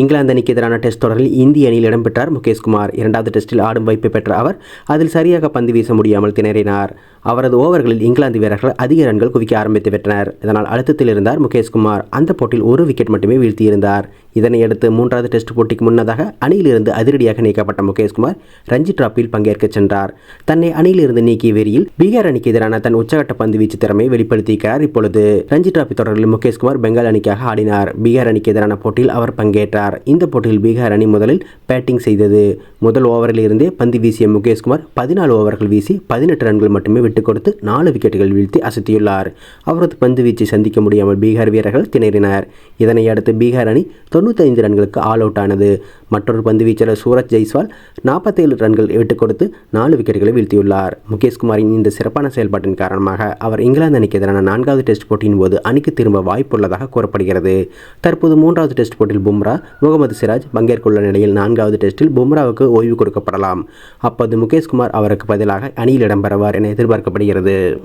இங்கிலாந்து அணிக்கு எதிரான டெஸ்ட் தொடரில் இந்திய அணியில் இடம்பெற்றார் முகேஷ்குமார். இரண்டாவது டெஸ்டில் ஆடும் வாய்ப்பை பெற்ற அவர் அதில் சரியாக பந்து வீச முடியாமல் திணறினார். அவரது ஓவர்களில் இங்கிலாந்து வீரர்கள் அதிக ரன்கள் குவிக்க ஆரம்பித்து விட்டனர். இதனால் அழுத்தத்தில் இருந்தார் முகேஷ்குமார். அந்த போட்டியில் ஒரு விக்கெட் மட்டுமே வீழ்த்தியிருந்தார். இதனையடுத்து மூன்றாவது டெஸ்ட் போட்டிக்கு முன்னதாக அணியிலிருந்து அதிரடியாக நீக்கப்பட்ட முகேஷ்குமார் ரஞ்சி டிராப்பில் பங்கேற்க சென்றார். தன்னை அணியிலிருந்து நீக்கிய வெறியில் பீகார் அணிக்கு எதிரான தன் உச்சகட்ட பந்து வீச்சு திறமையை வெளிப்படுத்தியிருக்கிறார் இப்பொழுது. ரஞ்சி டிராபி தொடரில் முகேஷ்குமார் பெங்கால் அணிக்காக ஆடினார். பீகார் அணிக்கு எதிரான போட்டியில் அவர் பங்கேற்றார். இந்த போட்டியில் பீகார் அணி முதலில் பேட்டிங் செய்தது. முதல் ஓவரில் இருந்தே பந்து வீசிய முகேஷ்குமார் பதினாலு ஓவர்கள் வீசி பதினெட்டு ரன்கள் மட்டுமே விட்டுக் கொடுத்து நாலு விக்கெட்டுகள் வீழ்த்தி அசத்தியுள்ளார். அவரது பந்து வீச்சை சந்திக்க முடியாமல் பீகார் வீரர்கள் திணறினர். இதனை அடுத்து பீகார் அணி தொண்ணூத்தைந்து ரன்களுக்கு ஆல் அவுட் ஆனது. மற்றொரு பந்து வீச்சாளர் சூரஜ் ஜெய்ஸ்வால் நாற்பத்தேழு ரன்கள் விட்டுக் கொடுத்து நாலு விக்கெட்டுகளை வீழ்த்தியுள்ளார். முகேஷ்குமாரின் இந்த சிறப்பான செயல்பாட்டின் காரணமாக அவர் இங்கிலாந்து அணிக்கு எதிரான நான்காவது டெஸ்ட் போட்டியின் போது அணிக்கு திரும்ப வாய்ப்புள்ளதாக கூறப்படுகிறது. தற்போது மூன்றாவது டெஸ்ட் போட்டியில் பும்ரா முகமது சிராஜ் பங்கேற்குள்ள நிலையில் நான்காவது டெஸ்டில் பும்ராவுக்கு ஓய்வு கொடுக்கப்படலாம். அப்போது முகேஷ்குமார் அவருக்கு பதிலாக அணியில் இடம்பெறுவார் என எதிர்பார்க்கப்படுகிறது.